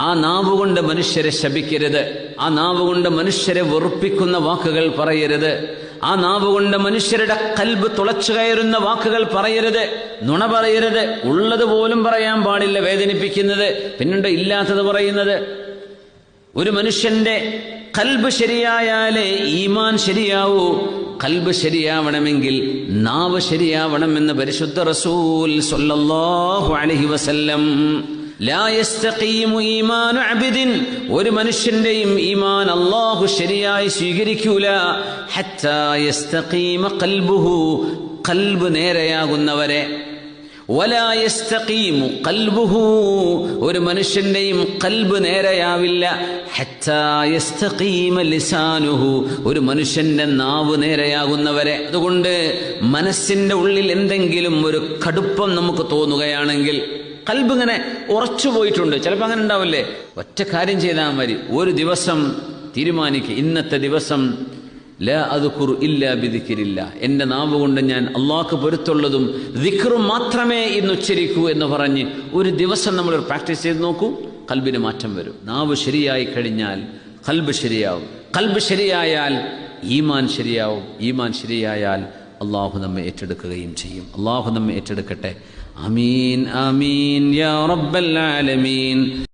ആ നാവ് കൊണ്ട് മനുഷ്യരെ ശപിക്കരുത്. ആ നാവ് കൊണ്ട് മനുഷ്യരെ വെറുപ്പിക്കുന്ന വാക്കുകൾ പറയരുത്. ആ നാവ് കൊണ്ട് മനുഷ്യരുടെ കൽബ് തുളച്ചു കയറുന്ന വാക്കുകൾ പറയരുത്. നുണ പറയരുത്. ഉള്ളത് പോലും പറയാൻ പാടില്ല വേദനിപ്പിക്കുന്നത്. പിന്നീട് ഇല്ലാത്തത് പറയുന്നത്. ഒരു മനുഷ്യന്റെ കൽബ് ശരിയായാലേ ഈമാൻ ശരിയാവൂ. കൽബ് ശരിയാവണമെങ്കിൽ നാവ് ശരിയാവണമെന്ന് പരിശുദ്ധ റസൂൽ സൊല്ലാഹു അലൈഹി വസല്ലം ഒരു മനുഷ്യന്റെയും ഈമാൻ അള്ളാഹു ശരിയായി സ്വീകരിക്കൂല. കൽബ് നേരെയാകുന്നവരെ. ഒരു മനുഷ്യന്റെയും കൽബ് നേരെയാവില്ല. ഒരു മനുഷ്യന്റെ നാവ് നേരെയാകുന്നവരെ. അതുകൊണ്ട് മനസ്സിന്റെ ഉള്ളിൽ എന്തെങ്കിലും ഒരു കടുപ്പം നമുക്ക് തോന്നുകയാണെങ്കിൽ കൽബ് ഇങ്ങനെ ഉറച്ചു പോയിട്ടുണ്ട്. ചിലപ്പോൾ അങ്ങനെ ഉണ്ടാവില്ലേ? ഒറ്റ കാര്യം ചെയ്താൽ മതി. ഒരു ദിവസം തീരുമാനിക്കുക ഇന്നത്തെ ദിവസം ല അതുക്കുറു ഇല്ല ബിദിക്കിരില്ല എന്റെ നാവ് കൊണ്ട് ഞാൻ അള്ളാഹ്ക്ക് പൊരുത്തുള്ളതും ദിക്റും മാത്രമേ ഇന്ന് ഉച്ചരിക്കൂ എന്ന് പറഞ്ഞ് ഒരു ദിവസം നമ്മൾ പ്രാക്ടീസ് ചെയ്ത് നോക്കൂ കൽബിന് മാറ്റം വരും. നാവ് ശരിയായി കഴിഞ്ഞാൽ കൽബ് ശരിയാവും. കൽബ് ശരിയായാൽ ഈമാൻ ശരിയാവും. ഈമാൻ ശരിയായാൽ അള്ളാഹു നമ്മെ ഏറ്റെടുക്കുകയും ചെയ്യും. അള്ളാഹു നമ്മെ ഏറ്റെടുക്കട്ടെ. അമീൻ അമീൻ യാ റബ്ബൽ ആലമീൻ.